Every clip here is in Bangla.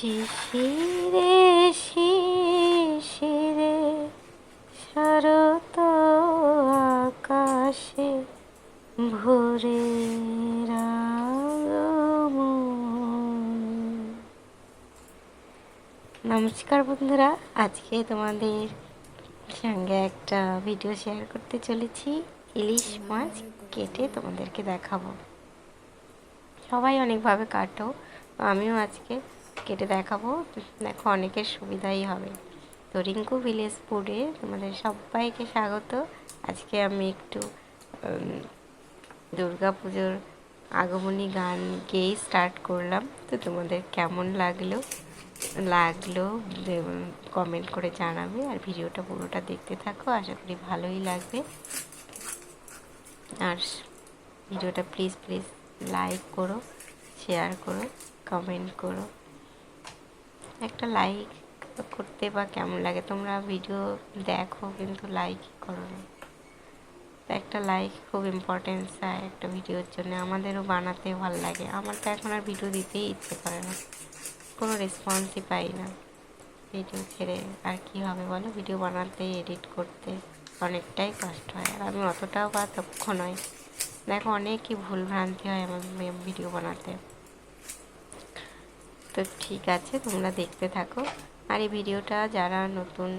শিশিরে শিশিরে, শরত আকাশে ভোরে নমস্কার বন্ধুরা, আজকে তোমাদের সঙ্গে একটা ভিডিও শেয়ার করতে চলেছি। ইলিশ মাছ কেটে তোমাদেরকে দেখাবো। সবাই অনেকভাবে কাটো, আমিও আজকে কেটে দেখাবো। দেখো অনেকের সুবিধাই হবে। তো রিঙ্কু ভিলেজ ফুডে তোমাদের সবাইকে স্বাগত। আজকে আমি একটু দুর্গা পুজোর আগমনী গান গেয়েই স্টার্ট করলাম। তো তোমাদের কেমন লাগল? লাগল কমেন্ট করে জানাবে। আর ভিডিওটা পুরোটা দেখতে থাকো। আশা করি ভালোই লাগবে। আর ভিডিওটা প্লিজ প্লিজ লাইক করো শেয়ার করো কমেন্ট করো। একটা লাইক করতে বা কেমন লাগে? তোমরা ভিডিও দেখো, কিন্তু লাইক করো না। একটা লাইক খুব ইম্পর্টেন্স হয় একটা ভিডিওর জন্য। আমাদেরও বানাতে ভালো লাগে। আমার তো এখন আর ভিডিও দিতেই ইচ্ছে করে না। কোনো রেসপন্সই পাই না ভিডিও ছেড়ে। আর কি হবে বলো? ভিডিও বানাতে এডিট করতে অনেকটাই কষ্ট হয়। আর আমি অতটাও বা দক্ষ নয় দেখো অনেকই ভুলভ্রান্তি হয় আমার ভিডিও বানাতে। তো ঠিক আছে, তোমরা দেখতে থাকো। আর এই ভিডিওটা যারা নতুন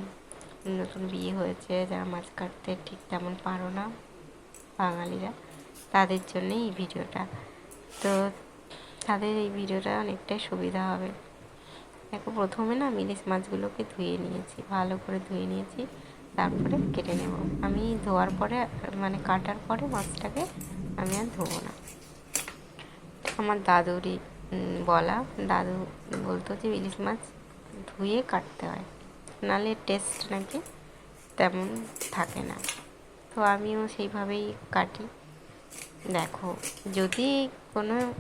নতুন বিয়ে হয়েছে, যারা মাছ কাটতে ঠিক তেমন পারো না, বাঙালিরা, তাদের জন্যই এই ভিডিওটা। তো তাদের এই ভিডিওটা অনেকটাই সুবিধা হবে। দেখো, প্রথমে না আমি ইলিশ মাছগুলোকে ধুয়ে নিয়েছি, ভালো করে ধুয়ে নিয়েছি, তারপরে কেটে নেব। আমি ধোয়ার পরে মানে কাটার পরে মাছটাকে আমি আর ধোবো না। আমার দাদুরই বলা। দাদু বলতো যে ইলিশ মাছ ধুয়ে কাটতে হয়। নালে টেস্ট নাকি তেমন থাকে না। তো আমিও সেইভাবেই কাটি। দেখো, যদি কোনো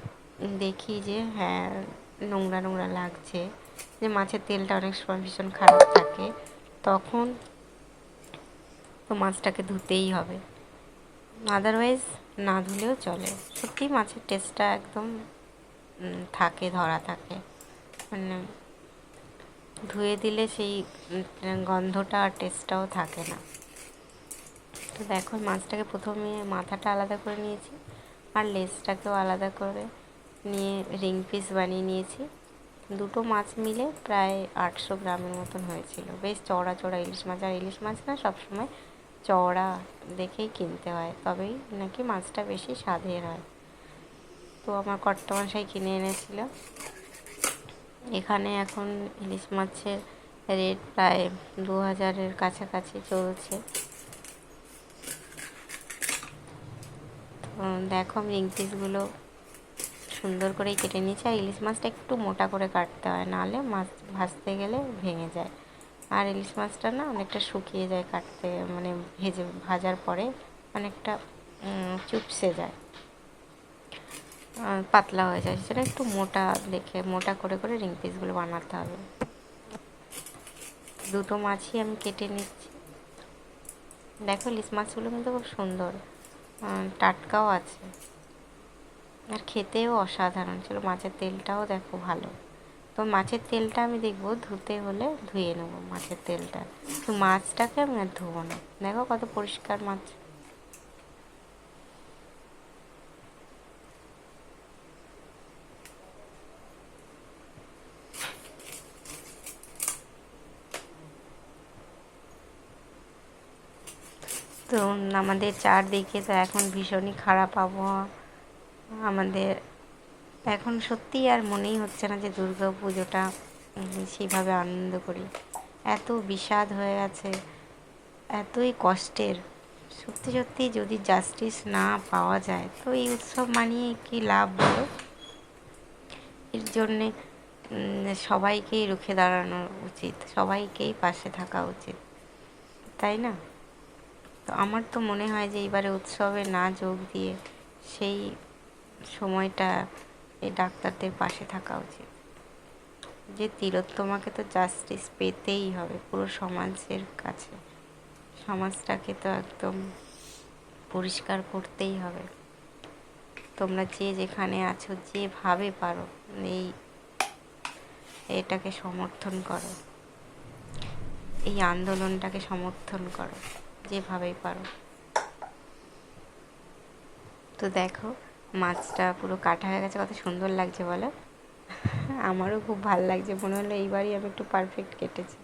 দেখি যে হ্যাঁ নোংরা নোংরা লাগছে, যে মাছের তেলটা অনেক সময় ভীষণ খারাপ থাকে, তখন তো মাছটাকে ধুতেই হবে। আদারওয়াইজ না ধুলেও চলে। সত্যি মাছের টেস্টটা একদম থাকে, ধরা থাকে। মানে ধুয়ে দিলে সেই গন্ধটা আর টেস্টটাও থাকে না। তো দেখো, মাছটাকে প্রথমে মাথাটা আলাদা করে নিয়েছি আর লেজটাকেও আলাদা করে নিয়ে রিং পিস বানিয়ে নিয়েছি। দুটো মাছ মিলে প্রায় আটশো গ্রামের মতন হয়েছিল। বেশ চওড়া চড়া ইলিশ মাছ। আর ইলিশ মাছ না সবসময় চওড়া দেখেই কিনতে হয়। তবেই নাকি মাছটা বেশি স্বাদের হয়। তো আমার কর্তা মশাই কিনে এনেছিল। এখানে এখন ইলিশ মাছের রেট প্রায় দু হাজারের কাছাকাছি চলছে। তো দেখো আমি রিং পিসগুলো সুন্দর করেই কেটে নিয়েছি। আর ইলিশ মাছটা একটু মোটা করে কাটতে হয়, নাহলে মাছ ভাজতে গেলে ভেঙে যায়। আর ইলিশ মাছটা না অনেকটা শুকিয়ে যায় কাটতে মানে ভেজে ভাজার পরে অনেকটা চুপসে যায়। পাতলা হয়ে যায় সেটা একটু মোটা দেখে, মোটা করে করে রিং পিসগুলো বানাতে হবে। দুটো মাছই আমি কেটে নিচ্ছি। দেখো ইলিশ মাছগুলো কিন্তু খুব সুন্দর। টাটকাও আছে। আর খেতেও অসাধারণ ছিল, মাছের তেলটাও দেখো ভালো। তো মাছের তেলটা আমি দেখব, ধুতে হলে ধুয়ে নেব মাছের তেলটা। মাছটাকে আমি আর ধুবো না। দেখো কত পরিষ্কার মাছ। তো আমাদের চারদিকে তো এখন ভীষণই খারাপ আবহাওয়া। আমাদের এখন সত্যিই আর মনেই হচ্ছে না যে দুর্গা পুজোটা সেইভাবে আনন্দ করি। এত বিষাদ হয়ে আছে, এতই কষ্টের। সত্যি সত্যি যদি জাস্টিস না পাওয়া যায়, তো এই উৎসব মানিয়ে কি লাভ বলো? এর জন্যে সবাইকেই রুখে দাঁড়ানো উচিত, সবাইকেই পাশে থাকা উচিত। তাই না? তো আমার তো মনে হয় যে এবারে উৎসবে না যোগ দিয়ে সেই সময়টা এই ডাক্তারদের পাশে থাকা উচিত। যে তিলোত্তমাকে তো জাস্টিস পেতেই হবে পুরো সমাজের কাছে। সমাজটাকে তো একদম পরিষ্কার করতেই হবে। তোমরা যে যেখানে আছো, যেভাবে পারো, এই এটাকে সমর্থন করো। এই আন্দোলনটাকে সমর্থন করো। যেভাবেই পারো। তো দেখো, মাছটা পুরো কাটা হয়ে গেছে, কত সুন্দর লাগছে বলো। আমারও খুব ভালো লাগছে, মনে হলো এইবারই আমি একটু পারফেক্ট কেটেছি।